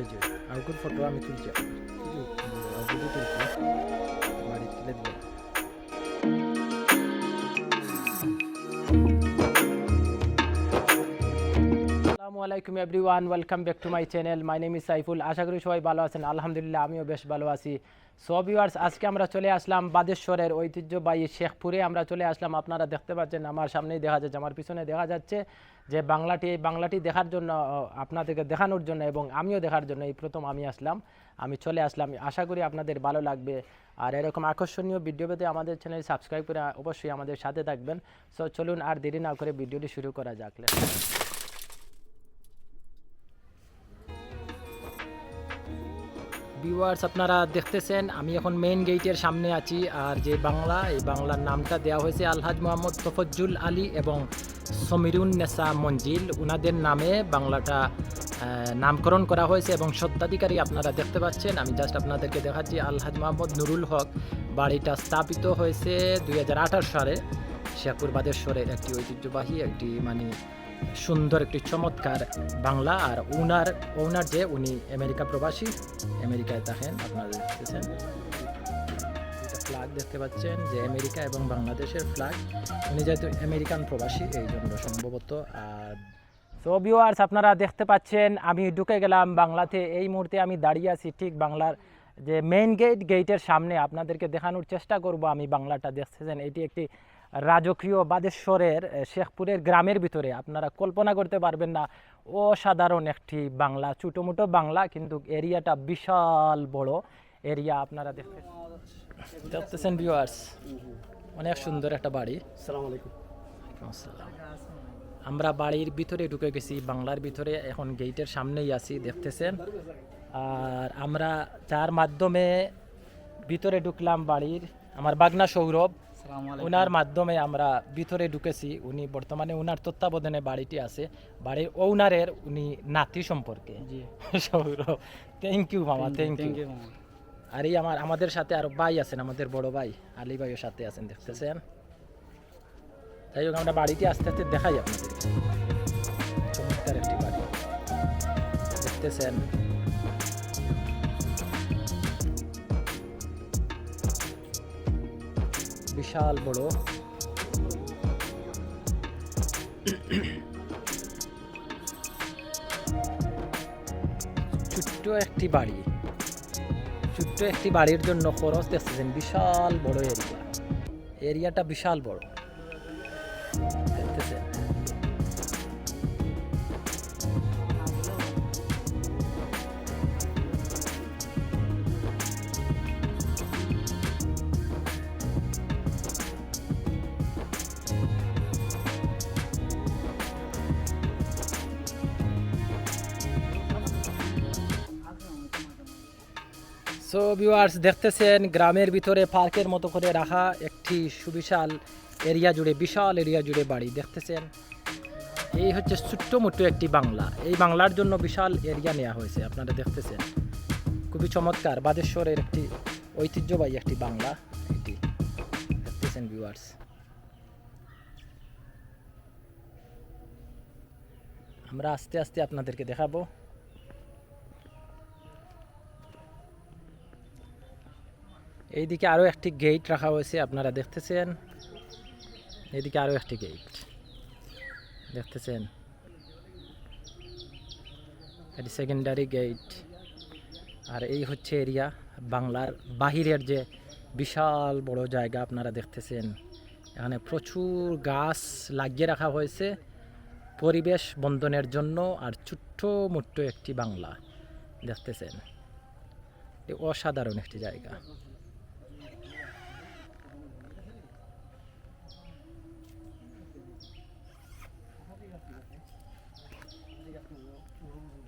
জয় জয় আউকুর photo আমি তুলছি। আউকুরই তুলছি বাড়ি তুলে দিলাম আসসালামু আলাইকুম everyone welcome back to my channel my name is Saiful আশা করি সবাই ভালো আছেন। আলহামদুলিল্লাহ, আমিও বেশ ভালো আছি। সো ভিউয়ার্স আজকে আমরা চলে আসলাম বাদেশ্বরের ঐতিহ্যবাহী শেখপুরে। আমরা চলে আসলাম, আপনারা দেখতে পাচ্ছেন, আমার সামনেই দেখা যাচ্ছে, আমার পিছনে দেখা যাচ্ছে যে বাংলাটি, এই বাংলাটি দেখার জন্য আপনাদেরকে দেখানোর জন্য এবং আমিও দেখার জন্য এই প্রথম আমি আসলাম। আমি চলে আসলাম। আশা করি আপনাদের ভালো লাগবে। আর এরকম আকর্ষণীয় ভিডিও পেতে আমাদের চ্যানেল সাবস্ক্রাইব করে অবশ্যই আমাদের সাথে থাকবেন। সো চলুন আর দেরি না করে ভিডিওটি শুরু করা যাক। ভিউয়ার্স আপনারা দেখতেছেন, আমি এখন মেইন গেটের সামনে আছি। আর যে বাংলা, এই বাংলার নামটা দেওয়া হয়েছে আলহাজ মোহাম্মদ তফজ্জুল আলী এবং সমীরুন নেসা মঞ্জিল। ওনাদের নামে বাংলাটা নামকরণ করা হয়েছে এবং সত্ত্বাধিকারী আপনারা দেখতে পাচ্ছেন। আমি জাস্ট আপনাদেরকে দেখাচ্ছি আলহাজ মোহাম্মদ নুরুল হক। বাড়িটা স্থাপিত হয়েছে দুই হাজার আঠারো সালে শেখপুর বাদেশ্বরের একটি ঐতিহ্যবাহী, একটি মানে সুন্দর একটি চমৎকার বাংলা আর ওনার ওনার যে উনি আমেরিকা প্রবাসী, আমেরিকায় থাকেন, আপনারা দেখতেছেন। ফ্ল্যাগ দেখতে পাচ্ছেন যে আমেরিকা এবং বাংলাদেশের ফ্ল্যাগ উনি যেহেতু আমেরিকান প্রবাসী, এই জন্য সম্ভবত, আর সো ভিউয়ার্স আপনারা দেখতে পাচ্ছেন, আমি ঢুকে গেলাম বাংলাতে। এই মুহূর্তে আমি দাঁড়িয়ে আছি ঠিক বাংলার যে মেইন গেট গেটের সামনে। আপনাদেরকে দেখানোর চেষ্টা করব আমি বাংলাটা দেখতেছেন। এটি একটি রাজকীয় বাদেশ্বরের শেখপুরের গ্রামের ভিতরে। আপনারা কল্পনা করতে পারবেন না অসাধারণ একটি বাংলা ছোটোমোটো বাংলা কিন্তু এরিয়াটা বিশাল বড় এরিয়া আপনারা দেখতে দেখতেছেন ভিউয়ার্স অনেক সুন্দর একটা বাড়ি। সালাম আলাইকুম। আসসালাম। আমরা বাড়ির ভিতরে ঢুকে গেছি বাংলার ভিতরে। এখন গেটের সামনেই আছি দেখতেছেন। আর আমরা যার মাধ্যমে ভিতরে ঢুকলাম বাড়ির আমার বাগনা সৌরভ। ওনার মাধ্যমে আমরা ভিতরে ঢুকেছি উনি বর্তমানে ওনার তত্ত্বাবধানে বাড়িটি আছে। বাড়ির ওনারের উনি নাতি সম্পর্কে। সৌরভ থ্যাংক ইউ মামা থ্যাংক ইউ আর এই আমার আমাদের সাথে আরও ভাই আছেন আমাদের বড় ভাই আলী ভাইও সাথে আছেন দেখতেছেন? যাই হোক আমরা বাড়িটি আস্তে আস্তে দেখাই আপনাদের চমৎকার একটি বাড়ি। দেখতেছেন? বিশাল বড়। ছোট্ট একটি বাড়ি। ছোট্ট একটি বাড়ির জন্য খরচ দেখতেছেন বিশাল বড় এরিয়া। এরিয়াটা বিশাল বড়। দেখতেছেন? সো ভিউয়ার্স দেখতেছেন, গ্রামের ভিতরে পার্কের মতো করে রাখা একটি সুবিশাল এরিয়া জুড়ে, বিশাল এরিয়া জুড়ে বাড়ি। দেখতেছেন, এই হচ্ছে ছোট্ট মোট্ট একটি বাংলা। এই বাংলার জন্য বিশাল এরিয়া নেওয়া হয়েছে, আপনারা দেখতেছেন। খুবই চমৎকার, বাদেশ্বরের একটি ঐতিহ্যবাহী একটি বাংলা এটি। দেখতেছেন ভিউয়ার্স আমরা আস্তে আস্তে আপনাদেরকে দেখাবো। এইদিকে আরও একটি গেট রাখা হয়েছে, আপনারা দেখতেছেন। এইদিকে আরও একটি গেট দেখতেছেন? এটি সেকেন্ডারি গেট আর এই হচ্ছে এরিয়া বাংলার বাহিরের যে বিশাল বড় জায়গা, আপনারা দেখতেছেন। এখানে প্রচুর গাছ লাগিয়ে রাখা হয়েছে পরিবেশ বন্ধনের জন্য আর ছোট্ট মোট্ট একটি বাংলা। দেখতেছেন? অসাধারণ একটি জায়গা। 음.